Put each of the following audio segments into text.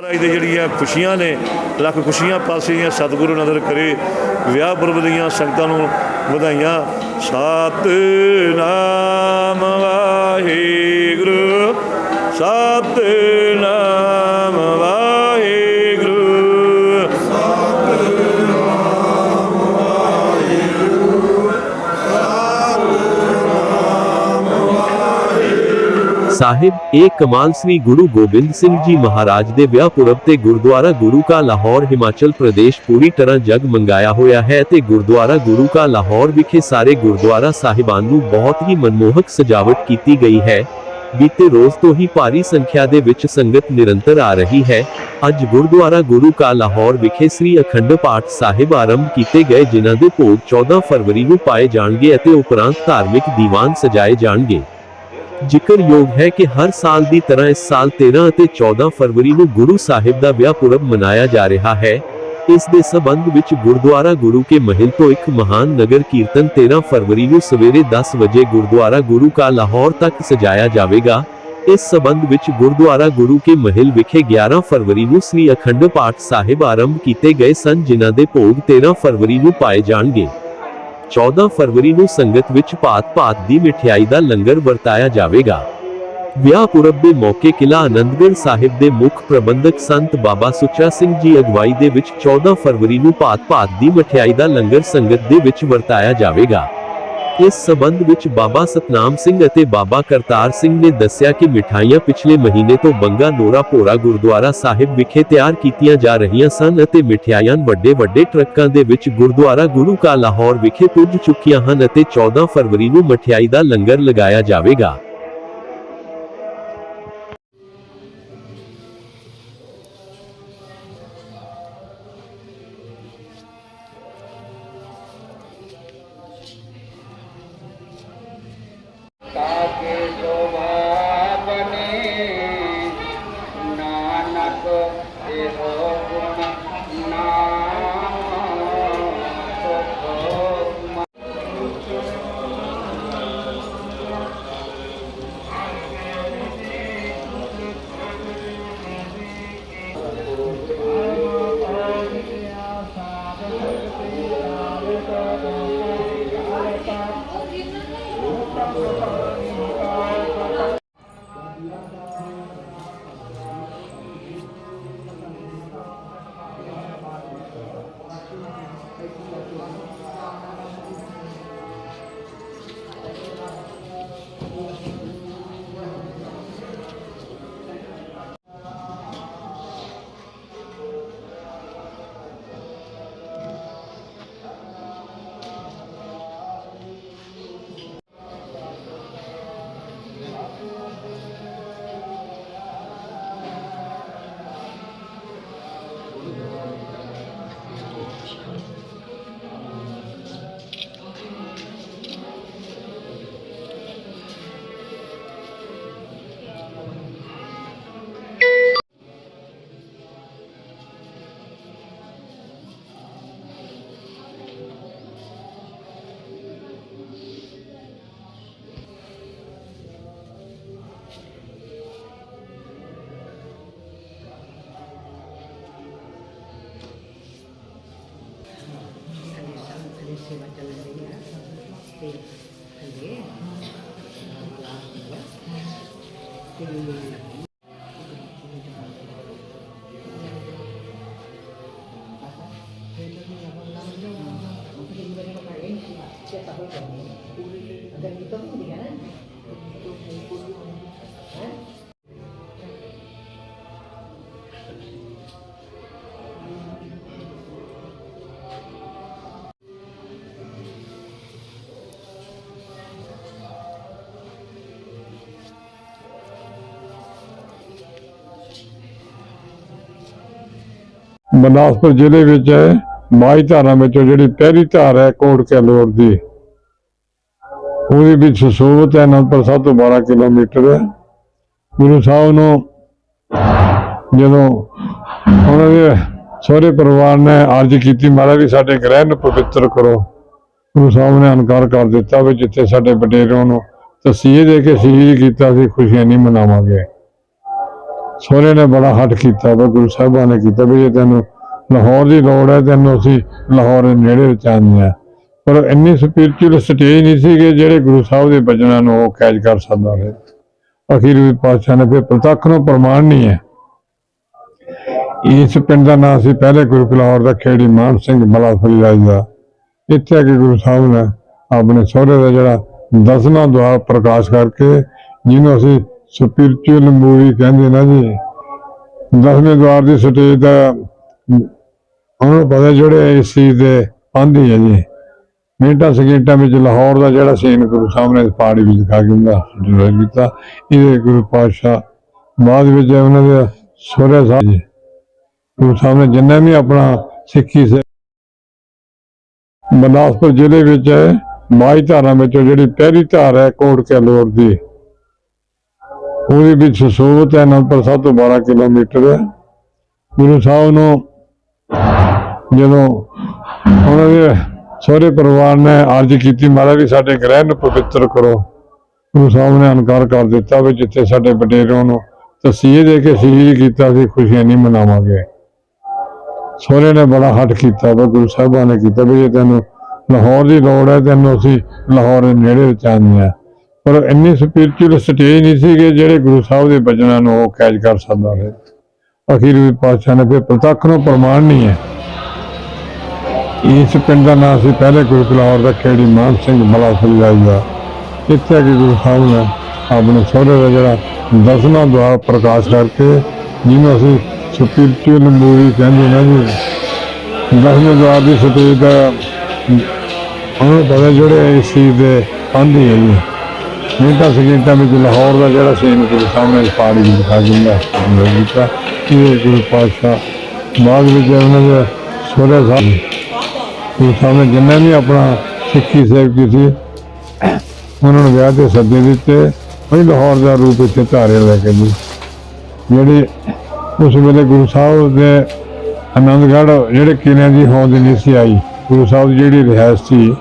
ਮਹਾਰਾਜ ਦੇ ਜਿਹੜੀਆਂ ਖੁਸ਼ੀਆਂ ਨੇ, ਲੱਖ ਖੁਸ਼ੀਆਂ ਪਾਸੀਆਂ ਸਤਿਗੁਰੂ ਨਦਰ ਕਰੇ, ਵਿਆਹ ਪੁਰਬ ਦੀਆਂ ਸੰਗਤਾਂ ਨੂੰ ਵਧਾਈਆਂ। ਸਤਿਨਾਮ ਵਾਹਿਗੁਰੂ ਸਤਿਨਾਮ ਸਾਹਿਬ, ਇਹ ਕਮਾਲ ਸ੍ਰੀ ਗੁਰੂ ਗੋਬਿੰਦ ਸਿੰਘ ਜੀ ਮਹਾਰਾਜ ਦੇ ਵਿਆਹ ਪੁਰਬ ਤੇ ਗੁਰਦੁਆਰਾ ਗੁਰੂ ਕਾ ਲਾਹੌਰ ਹਿਮਾਚਲ ਪ੍ਰਦੇਸ਼ ਪੂਰੀ ਤਰ੍ਹਾਂ ਜਗ ਮੰਗਾਇਆ ਹੋਇਆ ਹੈ ਤੇ ਗੁਰਦੁਆਰਾ ਗੁਰੂ ਕਾ ਲਾਹੌਰ ਵਿਖੇ ਸਾਰੇ ਗੁਰਦੁਆਰਾ ਸਾਹਿਬਾਨ ਨੂੰ ਬਹੁਤ ਹੀ ਮਨਮੋਹਕ ਸਜਾਵਟ ਕੀਤੀ ਗਈ ਹੈ। ਬੀਤੇ ਰੋਜ਼ ਤੋਂ ਹੀ ਭਾਰੀ ਸੰਖਿਆ ਦੇ ਵਿੱਚ ਸੰਗਤ ਨਿਰੰਤਰ ਆ ਰਹੀ ਹੈ। ਅੱਜ ਗੁਰਦੁਆਰਾ ਗੁਰੂ ਕਾ ਲਾਹੌਰ ਵਿਖੇ ਸ੍ਰੀ ਅਖੰਡ ਪਾਠ ਸਾਹਿਬ ਆਰੰਭ ਕੀਤੇ ਗਏ, ਜਿਨ੍ਹਾਂ ਦੇ ਭੋਗ 14 ਫਰਵਰੀ ਨੂੰ ਪਾਏ ਜਾਣਗੇ ਅਤੇ ਉਪਰੰਤ ਧਾਰਮਿਕ ਦੀਵਾਨ ਸਜਾਏ ਜਾਣਗੇ। ਜ਼ਿਕਰਯੋਗ ਹੈ ਕਿ ਹਰ ਸਾਲ ਦੀ ਤਰ੍ਹਾਂ ਇਸ ਸਾਲ 13 ਅਤੇ 14 ਫਰਵਰੀ ਨੂੰ ਗੁਰੂ ਸਾਹਿਬ ਦਾ ਵਿਆਹ ਪੁਰਬ ਮਨਾਇਆ ਜਾ ਰਿਹਾ ਹੈ। ਇਸ ਦੇ ਸਬੰਧ ਵਿੱਚ ਗੁਰਦੁਆਰਾ ਗੁਰੂ ਕੇ ਮਹਿਲ ਤੋਂ ਇੱਕ ਮਹਾਨ ਨਗਰ ਕੀਰਤਨ 13 ਫਰਵਰੀ ਨੂੰ ਸਵੇਰੇ 10 ਵਜੇ ਗੁਰਦੁਆਰਾ ਗੁਰੂ ਕਾ ਲਾਹੌਰ ਤੱਕ ਸਜਾਇਆ ਜਾਵੇਗਾ। ਇਸ ਸਬੰਧ ਵਿੱਚ ਗੁਰਦੁਆਰਾ ਗੁਰੂ ਕੇ ਮਹਿਲ ਵਿਖੇ 11 ਫਰਵਰੀ ਨੂੰ ਸ੍ਰੀ ਅਖੰਡ ਪਾਠ ਸਾਹਿਬ ਆਰੰਭ ਕੀਤੇ ਗਏ ਸਨ, ਜਿਨ੍ਹਾਂ ਦੇ ਭੋਗ 13 ਫਰਵਰੀ ਨੂੰ ਪਾਏ ਜਾਣਗੇ। 14 ਫਰਵਰੀ ਨੂੰ ਸੰਗਤ ਵਿੱਚ ਭਾਤ-ਭਾਤ ਦੀ ਮਠਿਆਈ ਦਾ ਲੰਗਰ ਵਰਤਾਇਆ ਜਾਵੇਗਾ। ਵਿਆਹ ਪੁਰਬ ਦੇ ਮੌਕੇ ਕਿਲਾ ਆਨੰਦਗੜ੍ਹ ਸਾਹਿਬ ਦੇ ਮੁੱਖ ਪ੍ਰਬੰਧਕ ਸੰਤ ਬਾਬਾ ਸੁੱਚਾ ਸਿੰਘ ਜੀ ਅਗਵਾਈ ਦੇ ਵਿੱਚ 14 ਫਰਵਰੀ ਨੂੰ ਭਾਤ-ਭਾਤ ਦੀ ਮਠਿਆਈ ਦਾ ਲੰਗਰ ਸੰਗਤ ਦੇ ਵਿੱਚ ਵਰਤਾਇਆ ਜਾਵੇਗਾ। ਇਸ ਸਬੰਧ ਵਿੱਚ ਬਾਬਾ ਸਤਨਾਮ ਸਿੰਘ ਅਤੇ ਬਾਬਾ ਕਰਤਾਰ ਸਿੰਘ ਨੇ ਦੱਸਿਆ ਕਿ ਮਿਠਾਈਆਂ ਪਿਛਲੇ ਮਹੀਨੇ ਤੋਂ ਬੰਗਾ ਨੋਰਾ ਭੋਰਾ ਗੁਰਦੁਆਰਾ ਸਾਹਿਬ ਵਿਖੇ ਤਿਆਰ ਕੀਤੀਆਂ ਜਾ ਰਹੀਆਂ ਸਨ ਅਤੇ ਮਿਠਾਈਆਂ ਵੱਡੇ ਵੱਡੇ ਟਰੱਕਾਂ ਦੇ ਵਿੱਚ ਗੁਰਦੁਆਰਾ ਗੁਰੂ ਕਾ ਲਾਹੌਰ ਵਿਖੇ ਪੁੱਜ ਚੁੱਕੀਆਂ ਹਨ ਅਤੇ 14 ਫਰਵਰੀ ਨੂੰ ਮਠਿਆਈ ਦਾ ਲੰਗਰ ਲਗਾਇਆ ਜਾਵੇਗਾ। ਸਾਡੀ ਸੇਵਾ ਗੁਰਦਾਸਪੁਰ ਜ਼ਿਲ੍ਹੇ ਵਿੱਚ ਮਾਈ ਧਾਰਾ ਵਿੱਚੋਂ ਜਿਹੜੀ ਪਹਿਲੀ ਧਾਰ ਹੈ, ਕੋਟ ਕੈਲੋਰ ਦੀ। ਉਹਦੇ ਵਿੱਚ ਸੋਤ ਹੈ, ਅਨੰਦਪੁਰ ਸਾਹਿਬ ਤੋਂ 12 ਕਿਲੋਮੀਟਰ ਹੈ। ਗੁਰੂ ਸਾਹਿਬ ਨੂੰ ਜਦੋਂ ਉਹਨਾਂ ਦੇ ਸਹੁਰੇ ਪਰਿਵਾਰ ਨੇ ਅਰਜ਼ ਕੀਤੀ, ਮਹਾਰਾਜ ਵੀ ਸਾਡੇ ਗ੍ਰਹਿ ਨੂੰ ਪਵਿੱਤਰ ਕਰੋ। ਗੁਰੂ ਸਾਹਿਬ ਨੇ ਅਨਕਾਰ ਕਰ ਦਿੱਤਾ ਵੀ ਜਿੱਥੇ ਸਾਡੇ ਵਡੇਰਿਆਂ ਨੂੰ ਤਸੀਹੇ ਦੇ ਕੇ ਸ਼ਹੀਦ ਕੀਤਾ ਸੀ, ਖੁਸ਼ੀਆਂ ਨਹੀਂ ਮਨਾਵਾਂਗੇ। ਸਹੁਰੇ ਨੇ ਬੜਾ ਹੱਟ ਕੀਤਾ ਵਾ, ਗੁਰੂ ਸਾਹਿਬਾਂ ਨੇ ਕੀਤਾ ਵੀ ਜੇ ਤੈਨੂੰ ਲਾਹੌਰ ਦੀ ਲੋੜ ਹੈ, ਤੈਨੂੰ ਅਸੀਂ ਲਾਹੌਰ ਦੇ ਨੇੜੇ ਚਾਹੁੰਦੇ ਆ ਪਰ ਇੰਨੀ ਸਪਿਰਚੁਅਲ ਸਟੇਜ ਨਹੀਂ ਸੀ ਕਿ ਜਿਹੜੇ ਗੁਰੂ ਸਾਹਿਬ ਦੇ ਬਚਨਾਂ ਨੂੰ ਉਹ ਕੈਚ ਕਰ ਸਕਦਾ ਹੋਵੇ ਅਖੀਰ ਪਾਤਸ਼ਾਹ ਨੇ ਫਿਰ ਪ੍ਰਤੱਖ ਨੂੰ ਪ੍ਰਮਾਣ ਨਹੀਂ ਹੈ। ਇਸ ਪਿੰਡ ਦਾ ਨਾਮ ਸੀ ਪਹਿਲੇ ਗੁਰੂ ਲਾਹੌਰ ਦਾ, ਖੇੜੀ ਮਾਨ ਸਿੰਘ ਬਲਾਫਲੀ ਰਾਜ ਦਾ। ਇੱਥੇ ਆ ਕੇ ਗੁਰੂ ਸਾਹਿਬ ਨੇ ਆਪਣੇ ਸਹੁਰੇ ਦਾ ਜਿਹੜਾ ਦਸਵਾਂ ਦੁਆਰ ਪ੍ਰਕਾਸ਼ ਕਰਕੇ, ਜਿਹਨੂੰ ਅਸੀਂ ਸਪਿਰਚੁਅਲ ਮੂਵੀ ਕਹਿੰਦੇ ਨਾ ਜੀ। ਦਸਵੇਂ ਦੁਆਰ ਦੀ ਸਟੇਜ ਦਾ ਉਹਨਾਂ ਨੂੰ ਪਤਾ ਜਿਹੜੇ ਇਸ ਚੀਜ਼ ਦੇ ਪਾਂਦੀ ਹੈ ਜੀ। ਮਿੰਟਾਂ ਸਕਿੰਟਾਂ ਵਿੱਚ ਲਾਹੌਰ ਦਾ ਜਿਹੜਾ ਸੀਨ ਗੁਰੂ ਸਾਹਿਬ ਨੇ ਪਹਾੜੀ ਵਿੱਚ ਦਿਖਾ ਕੇ ਉਹਦਾ ਡਿਲੀਵਰ ਕੀਤਾ। ਇਹਦੇ ਗੁਰੂ ਪਾਤਸ਼ਾਹ ਬਾਅਦ ਵਿੱਚ ਉਹਨਾਂ ਦੇ ਸਹੁਰੇ ਸਾਹਿਬ ਜੀ, ਗੁਰੂ ਸਾਹਿਬ ਨੇ ਜਿੰਨਾ ਵੀ ਆਪਣਾ ਸਿੱਖੀ ਸੇ ਬਨਾਸਪੁਰ ਜ਼ਿਲ੍ਹੇ ਵਿੱਚ ਹੈ ਮਾਈ ਧਾਰਾਂ ਵਿੱਚੋਂ ਜਿਹੜੀ ਪਹਿਲੀ ਧਾਰ ਹੈ, ਕੋਟ ਕੈਲੋਰ ਦੀ। ਉਹਦੇ ਵਿੱਚ ਸਸੂਤ ਹੈ ਅਨੰਦਪੁਰ ਸਾਹਿਬ ਤੋਂ 12 ਕਿਲੋਮੀਟਰ ਹੈ। ਗੁਰੂ ਸਾਹਿਬ ਨੂੰ ਜਦੋਂ ਉਹਨਾਂ ਦੇ ਸਹੁਰੇ ਪਰਿਵਾਰ ਨੇ ਅਰਜ਼ ਕੀਤੀ, ਮਹਾਰਾਜ ਵੀ ਸਾਡੇ ਗ੍ਰਹਿ ਨੂੰ ਪਵਿੱਤਰ ਕਰੋ। ਗੁਰੂ ਸਾਹਿਬ ਨੇ ਇਨਕਾਰ ਕਰ ਦਿੱਤਾ ਵੀ ਜਿੱਥੇ ਸਾਡੇ ਵਡੇਰਿਆਂ ਨੂੰ ਤਸੀਹੇ ਦੇ ਕੇ ਸ਼ਹੀਦ ਕੀਤਾ ਸੀ ਖੁਸ਼ੀਆਂ ਨਹੀਂ ਮਨਾਵਾਂਗੇ। ਸਹੁਰੇ ਨੇ ਬੜਾ ਹੱਟ ਕੀਤਾ ਵਾ, ਗੁਰੂ ਸਾਹਿਬਾਂ ਨੇ ਕੀਤਾ ਵੀ ਜੇ ਤੈਨੂੰ ਲਾਹੌਰ ਦੀ ਲੋੜ ਹੈ, ਤੈਨੂੰ ਅਸੀਂ ਲਾਹੌਰ ਦੇ ਨੇੜੇ ਚਾਹੁੰਦੇ ਆ ਪਰ ਇੰਨੀ ਸਪਿਰਚੁਅਲ ਸਟੇਜ ਨਹੀਂ ਸੀ ਕਿ ਜਿਹੜੇ ਗੁਰੂ ਸਾਹਿਬ ਦੇ ਬਚਨਾਂ ਨੂੰ ਉਹ ਕੈਚ ਕਰ ਸਕਦਾ ਹੋਵੇ ਅਖੀਰ ਵੀ ਪਾਤਸ਼ਾਹ ਨੇ ਫਿਰ ਪ੍ਰਤੱਖ ਨੂੰ ਪ੍ਰਮਾਣ ਨਹੀਂ ਹੈ। ਇਸ ਪਿੰਡ ਦਾ ਨਾਮ ਸੀ ਪਹਿਲੇ ਗੁਰੂ ਲਾਹੌਰ ਦਾ, ਖੇੜੀ ਮਾਨ ਸਿੰਘ ਬਲਾਫਲੀ ਰਾਜ ਦਾ। ਇੱਥੇ ਆ ਗੁਰੂ ਸਾਹਿਬ ਨੇ ਆਪਣੇ ਸਹੁਰੇ ਦਾ ਜਿਹੜਾ ਦਸਵਾਂ ਦੁਆਰ ਪ੍ਰਕਾਸ਼ ਕਰਕੇ ਜਿਹਨੂੰ ਅਸੀਂ ਸਪਿਰਚੁਅਲ ਮੂਵੀ ਕਹਿੰਦੇ ਨਾ ਜੀ, ਦਸਵੇਂ ਦੁਆਰ ਦੀ ਸਟੇਜ ਦਾ, ਉਹਨਾਂ ਨੂੰ ਜਿਹੜੇ ਇਸ ਚੀਜ਼ ਦੇ ਪਾਂਦੀ ਹੈ ਜੀ। ਮਿੰਟਾਂ ਸਕਿੰਟਾਂ ਵਿੱਚ ਲਾਹੌਰ ਦਾ ਜਿਹੜਾ ਸੀਨ ਗੁਰੂ ਸਾਹਮਣੇ ਪਹਾੜੀ ਵਿੱਚ ਦਿਖਾ ਦਿੰਦਾ ਡਿਲੀਵਰ ਕੀਤਾ ਇਹ ਗੁਰੂ ਪਾਤਸ਼ਾਹ ਬਾਅਦ ਵਿੱਚ ਉਹਨਾਂ ਦੇ ਸਹੁਰੇ ਸਾਹਿਬ ਗੁਰੂ ਸਾਹਿਬ ਨੇ ਜਿੰਨਾ ਵੀ ਆਪਣਾ ਸਿੱਖੀ ਸੇਵਕੀ ਸੀ ਉਹਨਾਂ ਨੂੰ ਵਿਆਹ ਤੇ ਸੱਦੇ ਦਿੱਤੇ ਉਹੀ ਲਾਹੌਰ ਦਾ ਰੂਪ ਇੱਥੇ ਧਾਰਿਆ ਲੈ ਕੇ ਜੀ। ਜਿਹੜੇ ਉਸ ਵੇਲੇ ਗੁਰੂ ਸਾਹਿਬ ਦੇ ਆਨੰਦਗੜ੍ਹ ਜਿਹੜੇ ਕਿਲਿਆਂ ਦੀ ਹੋਂਦ ਨਹੀਂ ਸੀ ਆਈ, ਗੁਰੂ ਸਾਹਿਬ ਦੀ ਜਿਹੜੀ ਰਿਹਾਇਸ਼ ਸੀ,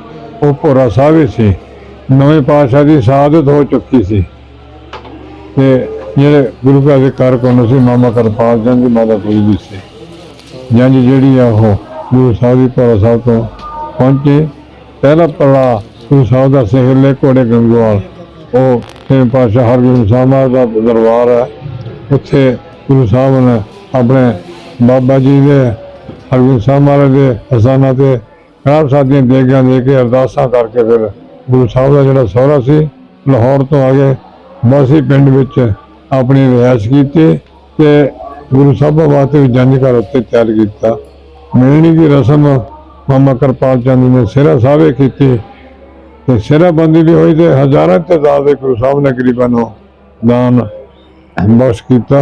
ਉਹ ਭੋਰਾ ਸਾਹਿਬ ਹੀ ਸੀ। ਨਵੇਂ ਪਾਤਸ਼ਾਹ ਦੀ ਸ਼ਹਾਦਤ ਹੋ ਚੁੱਕੀ ਸੀ। ਤੇ ਜਿਹੜੇ ਗੁਰੂ ਘਰ ਦੇ ਕਾਰਕੁਨ ਸੀ, ਮਾਮਾ ਕਰਪਾਲ ਚੰਦ ਦੀ ਮਾਤਾ ਕੋਈ ਵੀ ਸੀ। ਜੰਜ ਜਿਹੜੀ ਆ ਉਹ ਗੁਰੂ ਸਾਹਿਬ ਦੀ ਭੋਰਾ ਸਾਹਿਬ ਤੋਂ ਪਹੁੰਚੇ। ਪਹਿਲਾ ਪੜਾ ਗੁਰੂ ਸਾਹਿਬ ਦਾ ਸਹਿਲੇ ਘੋੜੇ ਗੰਗਵਾਲ। ਉਹ ਛੇਵੇਂ ਪਾਤਸ਼ਾਹ ਹਰਗੋਬਿੰਦ ਸਾਹਿਬ ਮਹਾਰਾਜ ਦਾ ਦਰਬਾਰ ਹੈ। ਉੱਥੇ ਗੁਰੂ ਸਾਹਿਬ ਨੇ ਆਪਣੇ ਬਾਬਾ ਜੀ ਦੇ, ਹਰਗੋਬਿੰਦ ਸਾਹਿਬ ਮਹਾਰਾਜ ਦੇ ਹਜ਼ਾਨਾ ਤੇ ਖਰਾਬ ਸਾਦੀਆਂ ਦੇਗਾਂ ਦੇ ਕੇ ਅਰਦਾਸਾਂ ਕਰਕੇ ਫਿਰ ਗੁਰੂ ਸਾਹਿਬ ਦਾ ਜਿਹੜਾ ਸਹੁਰਾ ਸੀ, ਲਾਹੌਰ ਤੋਂ ਆ ਕੇ ਬਾਸੀ ਪਿੰਡ ਵਿੱਚ ਆਪਣੀ ਰਿਹਾਇਸ਼ ਕੀਤੀ ਤੇ ਗੁਰੂ ਸਾਹਿਬ ਵਾਸਤੇ ਵੀ ਜੰਜ ਘਰ ਉੱਤੇ ਤਿਆਰ ਕੀਤਾ। ਮਿਲਣੀ ਦੀ ਰਸਮ ਮਾਮਾ ਕਰਪਾਲ ਚੰਦ ਨੇ ਸਿਰਾ ਸਾਹਿਬੇ ਕੀਤੀ। ਤੇ ਸਿਰਾ ਬੰਦੀ ਲਈ ਹੋਈ ਤੇ ਹਜ਼ਾਰਾਂ ਤਾਦਾਦ ਦੇ ਗੁਰੂ ਸਾਹਿਬ ਨੇ ਗਰੀਬਾਂ ਨੂੰ ਦਾਨ ਬਖਸ਼ ਕੀਤਾ।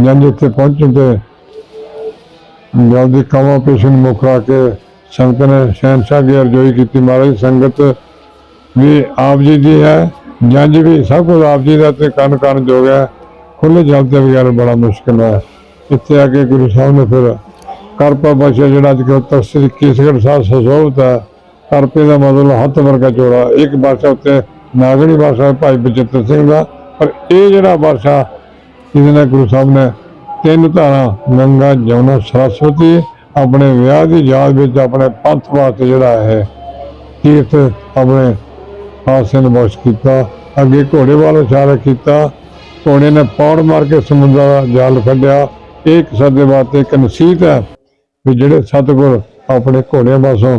ਜੰਜ ਉੱਤੇ ਪਹੁੰਚਣ ਤੇ ਜਲਦੀ ਕਮਾ ਪੇਸ਼ਨ ਮੁਕਰਾ ਕੇ ਸੰਗਤ ਨੇ ਸ਼ਹਿਨशाह ਦੀ ਅਰਜ਼ੋਈ ਕੀਤੀ। ਮਹਾਰਾਜ ਸੰਗਤ ਵੀ ਆਪ ਜੀ ਦੀ ਹੈ ਜੰਜ ਵੀ ਸਭ ਕੁਝ ਆਪ ਜੀ ਦਾ ਤੇ ਕੰਨ ਕੰਨ ਜੋ ਹੈ। ਖੁੱਲੇ ਜਲ ਤੇ ਬਗੈਰ ਬੜਾ ਮੁਸ਼ਕਿਲ ਹੈ। ਇੱਥੇ ਆ ਕੇ ਗੁਰੂ ਸਾਹਿਬ ਨੇ ਫਿਰ ਕਰਪਾ ਬਖਸ਼ਿਆ, ਜਿਹੜਾ ਅੱਜ ਕੱਲ੍ਹ ਤਸਰੀ ਕੇਸਗੜ੍ਹ ਸਾਹਿਬ ਸਸੋਭਤ ਹੈ। ਕਰਪੇ ਦਾ ਮਤਲਬ ਹੱਥ ਵਰਗਾ ਚੋੜਾ ਇੱਕ ਬਾਦਸ਼ਾਹ ਉੱਤੇ ਨਾਗਣੀ ਬਾਦਸ਼ਾਹ ਭਾਈ ਬਚਿੱਤਰ ਸਿੰਘ ਦਾ। ਪਰ ਇਹ ਜਿਹੜਾ ਬਾਦਸ਼ਾਹ ਜਿਹਦੇ ਨਾਲ ਗੁਰੂ ਸਾਹਿਬ ਨੇ ਤਿੰਨ ਧਾਰਾਂ ਗੰਗਾ ਜਮਨਾ ਸਰਸਵਤੀ, ਆਪਣੇ ਵਿਆਹ ਦੀ ਯਾਦ ਵਿੱਚ ਆਪਣੇ ਪੰਥ ਵਾਸਤੇ ਜਿਹੜਾ ਹੈ, ਤੀਰਥ ਆਪਣੇ ਹਾਸੇ ਨੂੰ ਬਖਸ਼ ਕੀਤਾ, ਅੱਗੇ ਘੋੜੇ ਵੱਲ ਇਸ਼ਾਰਾ ਕੀਤਾ, ਘੋੜੇ ਨੇ ਪੌੜ ਮਾਰ ਕੇ ਸਮੁੰਦਰ ਦਾ ਜਾਲ ਕੱਢਿਆ। ਇਹ ਇੱਕ ਸਦੇ ਵਾਸਤੇ ਇੱਕ ਨਸੀਹਤ ਹੈ ਵੀ ਜਿਹੜੇ ਸਤਿਗੁਰ ਆਪਣੇ ਘੋੜਿਆਂ ਵਾਸੋਂ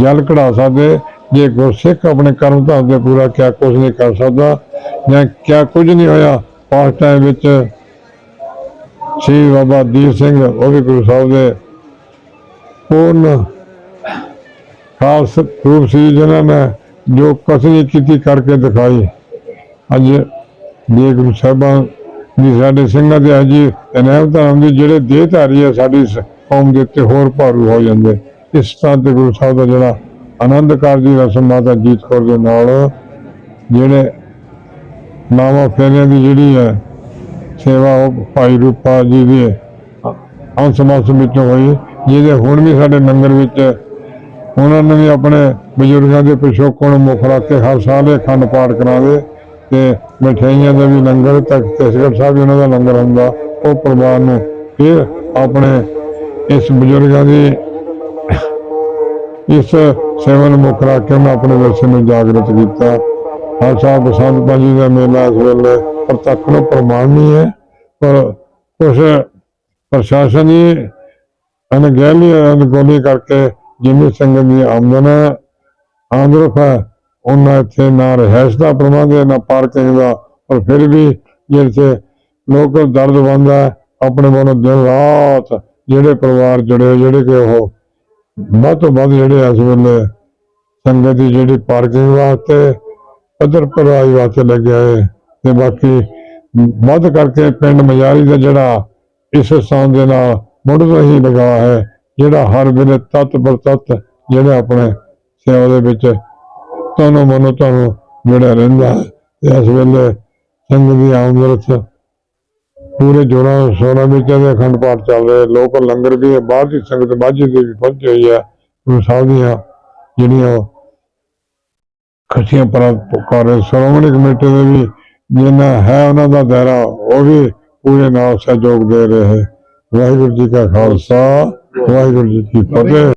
ਜਲ ਕਢਾ ਸਕਦੇ, ਜੇ ਗੁਰਸਿੱਖ ਆਪਣੇ ਕਰਮ ਧਾਮ ਦੇ ਪੂਰਾ ਕਿਆ ਕੁਝ ਨਹੀਂ ਕਰ ਸਕਦਾ ਜਾਂ ਕਿਆ ਕੁਝ ਨਹੀਂ ਹੋਇਆ, ਪਾਸ ਟਾਈਮ ਵਿੱਚ ਸ਼੍ਰੀ ਬਾਬਾ ਦੀਪ ਸਿੰਘ, ਉਹ ਵੀ ਗੁਰੂ ਸਾਹਿਬ ਦੇ ਪੂਰਨ ਖਾਸ ਰੂਪ ਸੀ ਜਿਨ੍ਹਾਂ ਨੇ ਜੋ ਕਸਰੀ ਕੀਤੀ ਕਰਕੇ ਦਿਖਾਈ। ਅੱਜ ਜੇ ਗੁਰੂ ਸਾਹਿਬਾਂ ਦੀ ਸਾਡੇ ਸਿੰਘਾਂ ਦੇ ਅਜੀ ਇਨਾਮ ਧਾਮ ਦੀ ਜਿਹੜੇ ਦੇਹਧਾਰੀ ਆ, ਸਾਡੀ ਕੌਮ ਦੇ ਉੱਤੇ ਹੋਰ ਭਾਰੂ ਹੋ ਜਾਂਦੇ। ਇਸ ਤਰ੍ਹਾਂ ਤੇ ਗੁਰੂ ਸਾਹਿਬ ਦਾ ਜਿਹੜਾ ਆਨੰਦ ਕਾਰਜ ਦੀ ਰਸਮ ਮਾਤਾ ਜੀਤ ਕੌਰ ਦੇ ਨਾਲ ਜਿਹੜੇ ਨਾਮਾ ਫੇਰਿਆਂ ਦੀ ਜਿਹੜੀ ਹੈ ਸੇਵਾ, ਉਹ ਭਾਈ ਰੂਪਾ ਜੀ ਦੀ ਅੰਸ ਮਾਸ ਵਿੱਚੋਂ ਹੋਈ, ਜਿਹਦੇ ਹੁਣ ਵੀ ਸਾਡੇ ਲੰਗਰ ਵਿੱਚ ਉਹਨਾਂ ਨੇ ਵੀ ਆਪਣੇ ਬਜ਼ੁਰਗਾਂ ਦੇ ਪਿਛੋਕੜ ਨੂੰ ਮੁੱਖ ਰੱਖ ਕੇ ਹਰ ਸਾਲ ਇਹ ਅਖੰਡ ਪਾਠ ਕਰਾਉਂਦੇ ਤੇ ਮਠਿਆਈਆਂ ਦਾ ਵੀ ਲੰਗਰ ਤੱਕ ਕੇਸਗੜ੍ਹ ਸਾਹਿਬ ਵੀ ਉਹਨਾਂ ਦਾ ਲੰਗਰ ਹੁੰਦਾ, ਉਹ ਪਰਿਵਾਰ ਨੂੰ ਫਿਰ ਆਪਣੇ ਇਸ ਬਜ਼ੁਰਗਾਂ ਦੀ ਇਸ ਸੇਵਾ ਨੂੰ ਮੁੱਖ ਰੱਖ ਕੇ ਮੈਂ ਆਪਣੇ ਵਿਰਸੇ ਨੂੰ ਜਾਗਰਤ ਕੀਤਾ। ਹਰ ਸਾਲ ਬਸੰਤ ਪੰਜੀ ਦਾ ਮੇਲਾ ਇਸ ਵੇਲੇ ਪ੍ਰਤੱਖ ਨੂੰ ਪ੍ਰਮਾਣ ਨਹੀਂ ਹੈ, ਪਰ ਕੁਛ ਪ੍ਰਸ਼ਾਸਨ ਹੀ ਅਣਗਹਿਲੀ ਅਣਗੋਲੀ ਕਰਕੇ ਜਿੰਨੀ ਸੰਗਤ ਦੀ ਆਮਦਨ ਹੈ ਆਮਦਰਫ ਹੈ, ਉਹਨਾਂ ਇੱਥੇ ਨਾ ਰਹਿਸ਼ ਦਾ ਪ੍ਰਬੰਧ ਹੈ, ਨਾ ਪਾਰਕਿੰਗ ਦਾ, ਪਰ ਫਿਰ ਵੀ ਜਿਹੜੇ ਲੋਕ ਦਰਦ ਹੈ, ਆਪਣੇ ਮਨੋਂ ਦਿਨ ਰਾਤ ਜਿਹੜੇ ਪਰਿਵਾਰ ਜੁੜੇ ਜਿਹੜੇ ਕਿ ਉਹ ਵੱਧ ਤੋਂ ਵੱਧ ਜਿਹੜੇ ਇਸ ਵੇਲੇ ਸੰਗਤ ਦੀ ਜਿਹੜੀ ਪਾਰਕਿੰਗ ਵਾਸਤੇ ਪੱਧਰ ਭਰਾਈ ਵਾਸਤੇ ਲੱਗਿਆ ਹੈ ਤੇ ਬਾਕੀ ਵੱਧ ਕਰਕੇ ਪਿੰਡ ਮਜਾਰੀ ਦਾ ਜਿਹੜਾ ਇਸ ਸਥਾਨ ਦੇ ਨਾਲ ਮੁੱਢ ਤੋਂ ਹੀ ਲਗਾ ਹੈ ਜਿਹੜਾ ਹਰ ਵੇਲੇ ਤਤ ਬਰਤਤ ਜਿਹੜਾ ਆਪਣੇ ਸੇਵਾ ਦੇ ਵਿੱਚ ਤੁਹਾਨੂੰ ਮਨੋ ਤੁਹਾਨੂੰ ਜਿਹੜਾ ਰਹਿੰਦਾ ਹੈ। ਇਸ ਵੇਲੇ ਸੰਗਤ ਦੀ ਆਮਦਰਤ ਪੂਰੇ ਜੋਰਾਂ ਸੋਨਾ ਵਿੱਚ ਇਹਦੇ ਅਖੰਡ ਪਾਠ ਚੱਲ ਰਹੇ ਲੋਕ ਲੰਗਰ ਵੀ ਹੈ ਬਾਹਰ ਦੀ ਸੰਗਤ ਮਾਝੇ ਦੀ ਵੀ ਪਹੁੰਚੀ ਹੋਈ ਹੈ। ਗੁਰੂ ਸਾਹਿਬ ਦੀਆਂ ਜਿਹੜੀਆਂ ਖੁਸ਼ੀਆਂ ਪਰ ਪੁਕਾਰੇ ਸ਼੍ਰੋਮਣੀ ਕਮੇਟੀ ਦੇ ਵੀ ਜਿਹਨਾਂ ਹੈ ਉਹਨਾਂ ਦਾ ਦਾਇਰਾ, ਉਹ ਵੀ ਪੂਰੇ ਨਾਲ ਸਹਿਯੋਗ ਦੇ ਰਹੇ ਵਾਹਿਗੁਰੂ ਜੀ ਕਾ ਖਾਲਸਾ। ਵਾਹਿਗੁਰੂ ਜੀ ਕੀ ਫਤਿਹ।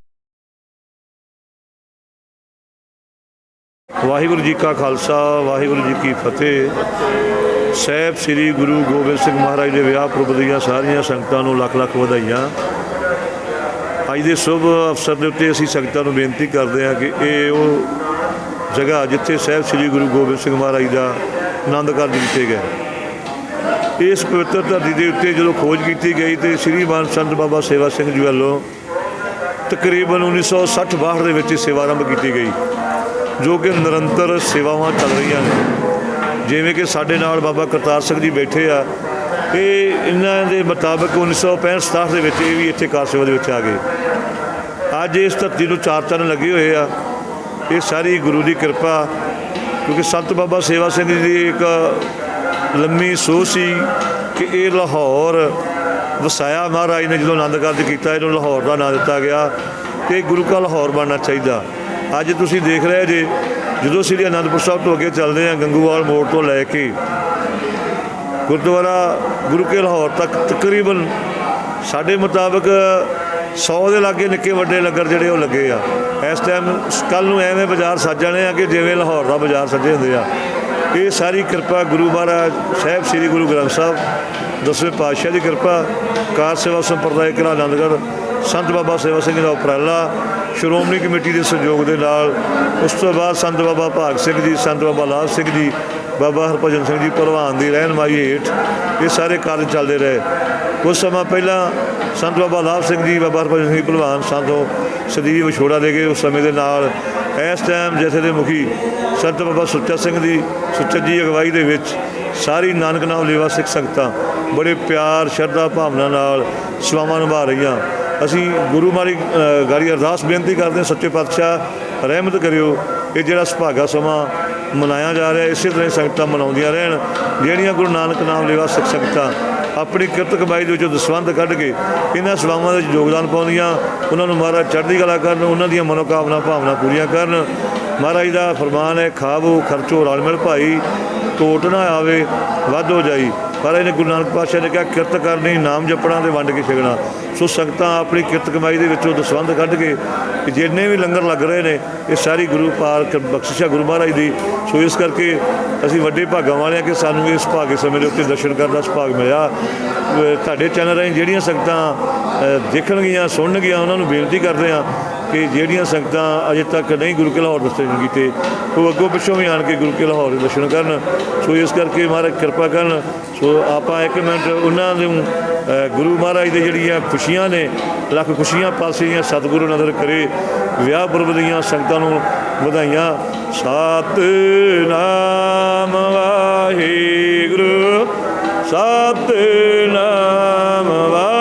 ਵਾਹਿਗੁਰੂ ਜੀ ਕਾ ਖਾਲਸਾ ਵਾਹਿਗੁਰੂ ਜੀ ਕੀ ਫਤਿਹ। ਸਹਿਬ ਸ੍ਰੀ ਗੁਰੂ ਗੋਬਿੰਦ ਸਿੰਘ ਮਹਾਰਾਜ ਦੇ ਵਿਆਹ ਪੁਰਬ ਦੀਆਂ ਸਾਰੀਆਂ ਸੰਗਤਾਂ ਨੂੰ ਲੱਖ ਲੱਖ ਵਧਾਈਆਂ। ਅੱਜ ਦੇ ਸ਼ੁਭ ਅਵਸਰ ਦੇ ਉੱਤੇ ਅਸੀਂ ਸੰਗਤਾਂ ਨੂੰ ਬੇਨਤੀ ਕਰਦੇ ਹਾਂ ਕਿ ਇਹ ਉਹ ਜਗ੍ਹਾ ਜਿੱਥੇ ਸਹਿਬ ਸ੍ਰੀ ਗੁਰੂ ਗੋਬਿੰਦ ਸਿੰਘ ਮਹਾਰਾਜ ਦਾ ਆਨੰਦ ਕਾਰਜ ਕੀਤੇ ਗਏ। ਇਸ ਪਵਿੱਤਰ ਧਰਤੀ ਦੇ ਉੱਤੇ ਜਦੋਂ ਖੋਜ ਕੀਤੀ ਗਈ ਤੇ ਸ੍ਰੀ ਮਾਨ ਸੰਤ ਬਾਬਾ ਸੇਵਾ ਸਿੰਘ ਜੀ ਵੱਲੋਂ ਤਕਰੀਬਨ 1960-62 ਦੇ ਵਿੱਚ ਸੇਵਾ ਆਰੰਭ ਕੀਤੀ ਗਈ, ਜੋ ਕਿ ਨਿਰੰਤਰ ਸੇਵਾਵਾਂ ਚੱਲ ਰਹੀਆਂ ਨੇ। ਜਿਵੇਂ ਕਿ ਸਾਡੇ ਨਾਲ ਬਾਬਾ ਕਰਤਾਰ ਸਿੰਘ ਜੀ ਬੈਠੇ ਆ, ਇਹ ਇਹਨਾਂ ਦੇ ਮੁਤਾਬਕ 1965-67 ਦੇ ਵਿੱਚ ਇਹ ਵੀ ਇੱਥੇ ਕਾਰ ਸੇਵਾ ਦੇ ਵਿੱਚ ਆ ਗਏ। ਅੱਜ ਇਸ ਧਰਤੀ ਨੂੰ ਚਾਰ ਚੰਨ ਲੱਗੇ ਹੋਏ ਆ। ਇਹ ਸਾਰੀ ਗੁਰੂ ਦੀ ਕਿਰਪਾ, ਕਿਉਂਕਿ ਸੰਤ ਬਾਬਾ ਸੇਵਾ ਸਿੰਘ ਜੀ ਦੀ ਇੱਕ ਲੰਮੀ ਸੋਚ ਸੀ ਕਿ ਇਹ ਲਾਹੌਰ ਵਸਾਇਆ ਮਹਾਰਾਜ ਨੇ ਜਦੋਂ ਆਨੰਦ ਕਾਰਜ ਕੀਤਾ, ਇਹਨੂੰ ਲਾਹੌਰ ਦਾ ਨਾਂ ਦਿੱਤਾ ਗਿਆ ਕਿ ਇਹ ਗੁਰੂ ਕਾ ਲਾਹੌਰ ਬਣਨਾ ਚਾਹੀਦਾ। ਅੱਜ ਤੁਸੀਂ ਦੇਖ ਰਹੇ ਜੇ, ਜਦੋਂ ਸ੍ਰੀ ਅਨੰਦਪੁਰ ਸਾਹਿਬ ਤੋਂ ਅੱਗੇ ਚੱਲਦੇ ਆ ਗੰਗੂਵਾਲ ਮੋੜ ਤੋਂ ਲੈ ਕੇ ਗੁਰਦੁਆਰਾ ਗੁਰੂ ਕੇ ਲਾਹੌਰ ਤੱਕ ਤਕਰੀਬਨ ਸਾਡੇ ਮੁਤਾਬਕ 100 ਦੇ ਲਾਗੇ ਨਿੱਕੇ ਵੱਡੇ ਲੰਗਰ ਜਿਹੜੇ ਉਹ ਲੱਗੇ ਆ। ਇਸ ਟਾਈਮ ਕੱਲ ਨੂੰ ਐਵੇਂ ਬਾਜ਼ਾਰ ਸੱਜ ਜਾਣੇ ਆ ਕਿ ਜਿਵੇਂ ਲਾਹੌਰ ਦਾ ਬਾਜ਼ਾਰ ਸੱਜੇ ਹੁੰਦੇ ਆ। ਇਹ ਸਾਰੀ ਕਿਰਪਾ ਗੁਰੂ ਮਹਾਰਾਜ ਸਾਹਿਬ, ਸ੍ਰੀ ਗੁਰੂ ਗ੍ਰੰਥ ਸਾਹਿਬ, ਦਸਵੇਂ ਪਾਤਸ਼ਾਹ ਦੀ ਕਿਰਪਾ, ਕਾਰ ਸੇਵਾ ਸੰਪਰਦਾਇ ਕਲਾ ਆਨੰਦਗੜ੍ਹ, ਸੰਤ ਬਾਬਾ ਸੇਵਾ ਸਿੰਘ ਦਾ ਉਪਰਾਲਾ, ਸ਼੍ਰੋਮਣੀ ਕਮੇਟੀ ਦੇ ਸਹਿਯੋਗ ਦੇ ਨਾਲ, ਉਸ ਤੋਂ ਬਾਅਦ ਸੰਤ ਬਾਬਾ ਭਾਗ ਸਿੰਘ ਜੀ, ਸੰਤ ਬਾਬਾ ਲਾਭ ਸਿੰਘ ਜੀ, ਬਾਬਾ ਹਰਭਜਨ ਸਿੰਘ ਜੀ ਭਲਵਾਨ ਦੀ ਰਹਿਨਮਾਈ ਹੇਠ ਇਹ ਸਾਰੇ ਕਾਰਜ ਚੱਲਦੇ ਰਹੇ। ਕੁਝ ਸਮਾਂ ਪਹਿਲਾਂ ਸੰਤ ਬਾਬਾ ਲਾਭ ਸਿੰਘ ਜੀ, ਬਾਬਾ ਹਰਭਜਨ ਸਿੰਘ ਭਲਵਾਨ, ਸੰਤੋਂ ਸਦੀਵ ਵਿਛੋੜਾ ਦੇ ਗਏ, ਉਸ ਸਮੇਂ ਦੇ ਨਾਲ, ਇਸ ਟਾਈਮ ਜਥੇ ਦੇ ਮੁਖੀ ਸੰਤ ਬਾਬਾ ਸੁੱਚਾ ਸਿੰਘ ਦੀ ਸੁੱਚਾ ਜੀ ਅਗਵਾਈ ਦੇ ਵਿੱਚ ਸਾਰੀ ਨਾਨਕ ਨਾਮ ਲੇਵਾ ਸਿੱਖ ਸੰਗਤਾਂ ਬੜੇ ਪਿਆਰ ਸ਼ਰਧਾ ਭਾਵਨਾ ਨਾਲ ਸੇਵਾਵਾਂ ਨਿਭਾ ਰਹੀਆਂ। ਅਸੀਂ ਗੁਰੂ ਮਾਰੀ ਅ, ਅਰਦਾਸ ਬੇਨਤੀ ਕਰਦੇ ਹਾਂ ਸੱਚੇ ਪਾਤਸ਼ਾਹ ਰਹਿਮਤ ਕਰਿਓ। ਇਹ ਜਿਹੜਾ ਸੁਭਾਗਾ ਸਮਾਂ ਮਨਾਇਆ ਜਾ ਰਿਹਾ ਇਸੇ ਤਰ੍ਹਾਂ ਹੀ ਸੰਗਤਾਂ ਮਨਾਉਂਦੀਆਂ ਰਹਿਣ ਜਿਹੜੀਆਂ ਗੁਰੂ ਨਾਨਕ ਨਾਮ ਲੇਵਾ ਸਿੱਖ ਸੰਗਤਾਂ ਆਪਣੀ ਕਿਰਤ ਕਮਾਈ ਦੇ ਵਿੱਚੋਂ ਦਸਵੰਧ ਕੱਢ ਕੇ ਇਹਨਾਂ ਸੇਵਾਵਾਂ ਦੇ ਵਿੱਚ ਯੋਗਦਾਨ ਪਾਉਂਦੀਆਂ। ਉਹਨਾਂ ਨੂੰ ਮਹਾਰਾਜ ਚੜ੍ਹਦੀ ਕਲਾ ਕਰਨ, ਉਹਨਾਂ ਦੀਆਂ ਮਨੋਕਾਮਨਾ, ਭਾਵਨਾ ਪੂਰੀਆਂ ਕਰਨ। ਮਹਾਰਾਜ ਦਾ ਫਰਮਾਨ ਹੈ, ਖਾਵੋ, ਖਰਚੋ, ਰਲ ਮਿਲ ਭਾਈ ਟੋਟ ਨਾ ਆਵੇ, ਵੱਧ ਹੋ ਜਾਈ। ਪਰ ਇਹਨੇ ਗੁਰੂ ਨਾਨਕ ਪਾਤਸ਼ਾਹ ਨੇ ਕਿਹਾ, ਕਿਰਤ ਕਰਨੀ, ਨਾਮ ਜਪਣਾ ਤੇ ਵੰਡ ਕੇ ਛਕਣਾ। ਸੋ ਸੰਗਤਾਂ ਆਪਣੀ ਕਿਰਤ ਕਮਾਈ ਦੇ ਵਿੱਚੋਂ ਦਸਵੰਧ ਕੱਢ ਕੇ ਜਿੰਨੇ ਵੀ ਲੰਗਰ ਲੱਗ ਰਹੇ ਨੇ, ਇਹ ਸਾਰੀ ਗੁਰੂ ਪਾਕ ਬਖਸ਼ਿਸ਼ਾ ਗੁਰੂ ਮਹਾਰਾਜ ਦੀ। ਸੋ ਇਸ ਕਰਕੇ ਅਸੀਂ ਵੱਡੇ ਭਾਗਾਂ ਵਾਲੇ ਹਾਂ ਕਿ ਸਾਨੂੰ ਇਸ ਭਾਗੇ ਸਮੇਂ ਦੇ ਉੱਤੇ ਦਰਸ਼ਨ ਕਰਨ ਦਾ ਸੁਭਾਗ ਮਿਲਿਆ। ਤੁਹਾਡੇ ਚੈਨਲ ਰਾਹੀਂ ਜਿਹੜੀਆਂ ਸੰਗਤਾਂ ਦੇਖਣਗੀਆਂ, ਸੁਣਨਗੀਆਂ, ਉਹਨਾਂ ਨੂੰ ਬੇਨਤੀ ਕਰਦੇ ਹਾਂ ਕਿ ਜਿਹੜੀਆਂ ਸੰਗਤਾਂ ਅਜੇ ਤੱਕ ਨਹੀਂ ਗੁਰੂ ਕੇ ਲਾਹੌਰ ਦਰਸ਼ਨ ਕੀਤੇ, ਉਹ ਅੱਗੋਂ ਪਿੱਛੋਂ ਵੀ ਆਣ ਕੇ ਗੁਰੂ ਕੇ ਲਾਹੌਰ ਦੇ ਦਰਸ਼ਨ ਕਰਨ। ਸੋ ਇਸ ਕਰਕੇ ਮਹਾਰਾਜ ਕਿਰਪਾ ਕਰਨ। ਸੋ ਆਪਾਂ ਇੱਕ ਮਿੰਟ ਉਹਨਾਂ ਨੂੰ ਗੁਰੂ ਮਹਾਰਾਜ ਦੇ ਜਿਹੜੀਆਂ ਖੁਸ਼ੀਆਂ ਨੇ, ਲੱਖ ਖੁਸ਼ੀਆਂ ਪਾਸੇ ਦੀਆਂ ਸਤਿਗੁਰੂ ਨਜ਼ਰ ਕਰੇ, ਵਿਆਹ ਪੁਰਬ ਦੀਆਂ ਸੰਗਤਾਂ ਨੂੰ ਵਧਾਈਆਂ। ਸਤ ਸਤਿਨਾਮ ਵਾਹਿਗੁਰੂ ਸਤਿਨਾਮ ਵਾਹਿਗੁਰੂ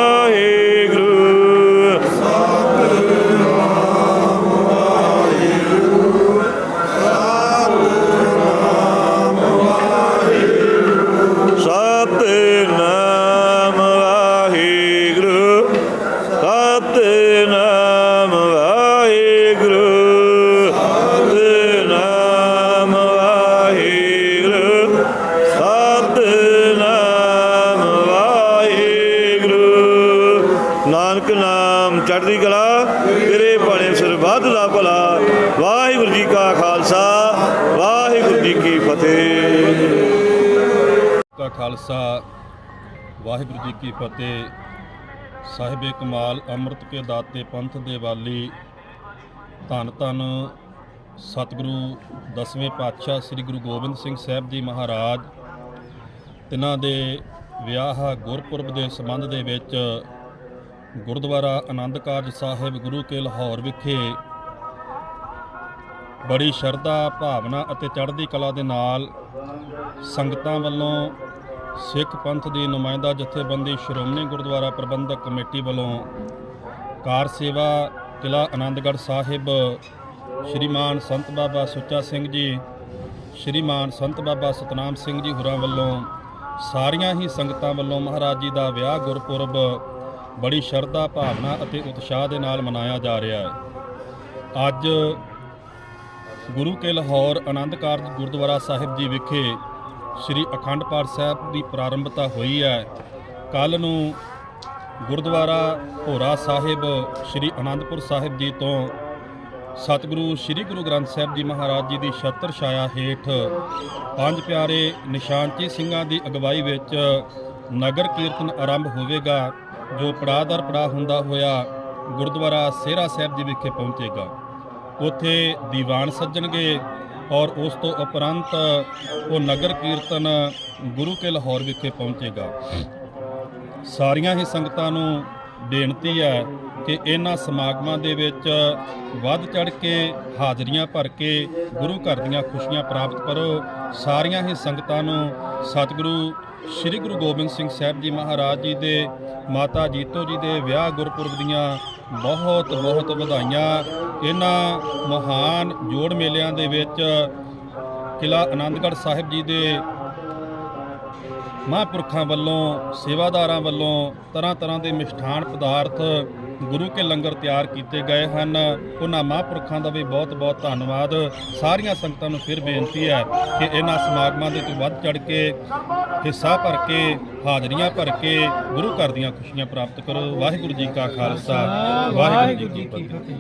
ਖਾਲਸਾ, ਵਾਹਿਗੁਰੂ ਜੀ ਕੀ ਫਤਿਹ। ਸਾਹਿਬੇ ਕਮਾਲ ਅੰਮ੍ਰਿਤ ਕੇ ਦਾਤੇ ਪੰਥ ਦੇ ਵਾਲੀ ਧੰਨ ਧੰਨ ਸਤਿਗੁਰੂ ਦਸਵੇਂ ਪਾਤਸ਼ਾਹ ਸ੍ਰੀ ਗੁਰੂ ਗੋਬਿੰਦ ਸਿੰਘ ਸਾਹਿਬ ਜੀ ਮਹਾਰਾਜ। ਤਿਨਾਂ ਦੇ ਵਿਆਹ ਗੁਰਪੁਰਬ ਦੇ ਸੰਬੰਧ ਦੇ ਵਿੱਚ ਗੁਰਦੁਆਰਾ ਆਨੰਦ ਕਾਰਜ ਸਾਹਿਬ ਗੁਰੂ ਕੇ ਲਾਹੌਰ ਵਿਖੇ ਬੜੀ ਸ਼ਰਧਾ, ਭਾਵਨਾ ਅਤੇ ਚੜ੍ਹਦੀ ਕਲਾ ਦੇ ਨਾਲ ਸੰਗਤਾਂ ਵੱਲੋਂ ਸਿੱਖ ਪੰਥ ਦੀ ਨੁਮਾਇੰਦਾ ਜਥੇਬੰਦੀ ਸ਼੍ਰੋਮਣੀ ਗੁਰਦੁਆਰਾ ਪ੍ਰਬੰਧਕ ਕਮੇਟੀ ਵੱਲੋਂ ਕਾਰ ਸੇਵਾ ਕਿਲਾ ਆਨੰਦਗੜ੍ਹ ਸਾਹਿਬ, ਸ਼੍ਰੀਮਾਨ ਸੰਤ ਬਾਬਾ ਸੁੱਚਾ ਸਿੰਘ ਜੀ, ਸ਼੍ਰੀਮਾਨ ਸੰਤ ਬਾਬਾ ਸਤਨਾਮ ਸਿੰਘ ਜੀ ਹੁਰਾਂ ਵੱਲੋਂ ਸਾਰੀਆਂ ਹੀ ਸੰਗਤਾਂ ਵੱਲੋਂ ਮਹਾਰਾਜ ਜੀ ਦਾ ਵਿਆਹ ਗੁਰਪੁਰਬ ਬੜੀ ਸ਼ਰਧਾ, ਭਾਵਨਾ ਅਤੇ ਉਤਸ਼ਾਹ ਦੇ ਨਾਲ ਮਨਾਇਆ ਜਾ ਰਿਹਾ ਹੈ। ਅੱਜ ਗੁਰੂ ਕੇ ਲਾਹੌਰ ਆਨੰਦ ਕਾਰਜ ਗੁਰਦੁਆਰਾ ਸਾਹਿਬ ਜੀ ਵਿਖੇ ਸ੍ਰੀ ਅਖੰਡ ਪਾਠ ਸਾਹਿਬ ਦੀ ਪ੍ਰਾਰੰਭਤਾ ਹੋਈ ਹੈ। ਕੱਲ ਨੂੰ ਗੁਰਦੁਆਰਾ ਭੋਰਾ ਸਾਹਿਬ ਸ੍ਰੀ ਅਨੰਦਪੁਰ ਸਾਹਿਬ ਜੀ ਤੋਂ ਸਤਿਗੁਰੂ ਸ੍ਰੀ ਗੁਰੂ ਗ੍ਰੰਥ ਸਾਹਿਬ ਜੀ ਮਹਾਰਾਜ ਜੀ ਦੀ ਛਤਰ ਛਾਇਆ ਹੇਠ ਪੰਜ ਪਿਆਰੇ ਨਿਸ਼ਾਨਚੀ ਸਿੰਘਾਂ ਦੀ ਅਗਵਾਈ ਵਿੱਚ ਨਗਰ ਕੀਰਤਨ ਆਰੰਭ ਹੋਵੇਗਾ, ਜੋ ਪੜਾਅ ਦਰ ਪੜਾਅ ਹੁੰਦਾ ਹੋਇਆ ਗੁਰਦੁਆਰਾ ਸੇਰਾ ਸਾਹਿਬ ਜੀ ਵਿਖੇ ਪਹੁੰਚੇਗਾ। ਉੱਥੇ ਦੀਵਾਨ ਸੱਜਣਗੇ ਔਰ ਉਸ ਤੋਂ ਉਪਰੰਤ ਉਹ ਨਗਰ ਕੀਰਤਨ ਗੁਰੂ ਕੇ ਲਾਹੌਰ ਵਿਖੇ ਪਹੁੰਚੇਗਾ। ਸਾਰੀਆਂ ਹੀ ਸੰਗਤਾਂ ਨੂੰ ਬੇਨਤੀ ਹੈ ਕਿ ਇਹਨਾਂ ਸਮਾਗਮਾਂ ਦੇ ਵਿੱਚ ਵੱਧ ਚੜ ਕੇ ਹਾਜ਼ਰੀਆਂ ਭਰ ਕੇ ਗੁਰੂ ਘਰ ਦੀਆਂ ਖੁਸ਼ੀਆਂ ਪ੍ਰਾਪਤ ਕਰੋ। ਸਾਰੀਆਂ ਹੀ ਸੰਗਤਾਂ ਨੂੰ ਸਤਿਗੁਰੂ ਸ੍ਰੀ ਗੁਰੂ ਗੋਬਿੰਦ ਸਿੰਘ ਸਾਹਿਬ ਜੀ ਮਹਾਰਾਜ ਜੀ ਦੇ, ਮਾਤਾ ਜੀਤੋ ਜੀ ਦੇ ਵਿਆਹ ਗੁਰਪੁਰਬ ਦੀਆਂ ਬਹੁਤ ਬਹੁਤ ਵਧਾਈਆਂ। ਇਹਨਾਂ ਮਹਾਨ ਜੋੜ ਮੇਲਿਆਂ ਦੇ ਵਿੱਚ ਕਿਲਾ ਆਨੰਦਗੜ੍ਹ ਸਾਹਿਬ ਜੀ ਦੇ ਮਹਾਂਪੁਰਖਾਂ ਵੱਲੋਂ, ਸੇਵਾਦਾਰਾਂ ਵੱਲੋਂ ਤਰ੍ਹਾਂ ਤਰ੍ਹਾਂ ਦੇ ਮਿਸ਼ਠਾਨ ਪਦਾਰਥ ਗੁਰੂ ਕੇ ਲੰਗਰ ਤਿਆਰ ਕੀਤੇ ਗਏ ਹਨ। ਉਹਨਾਂ ਮਹਾਂਪੁਰਖਾਂ ਦਾ ਵੀ ਬਹੁਤ ਬਹੁਤ ਧੰਨਵਾਦ। ਸਾਰੀਆਂ ਸੰਗਤਾਂ ਨੂੰ ਫਿਰ ਬੇਨਤੀ ਹੈ ਕਿ ਇਹਨਾਂ ਸਮਾਗਮਾਂ ਦੇ ਵਿੱਚ ਵੱਧ ਚੜ ਕੇ ਹਿੱਸਾ ਭਰ ਕੇ, ਹਾਜ਼ਰੀਆਂ ਭਰ ਕੇ ਗੁਰੂ ਘਰ ਦੀਆਂ ਖੁਸ਼ੀਆਂ ਪ੍ਰਾਪਤ ਕਰੋ। ਵਾਹਿਗੁਰੂ ਜੀ ਕਾ ਖਾਲਸਾ, ਵਾਹਿਗੁਰੂ ਜੀ ਕੀ ਫਤਿਹ।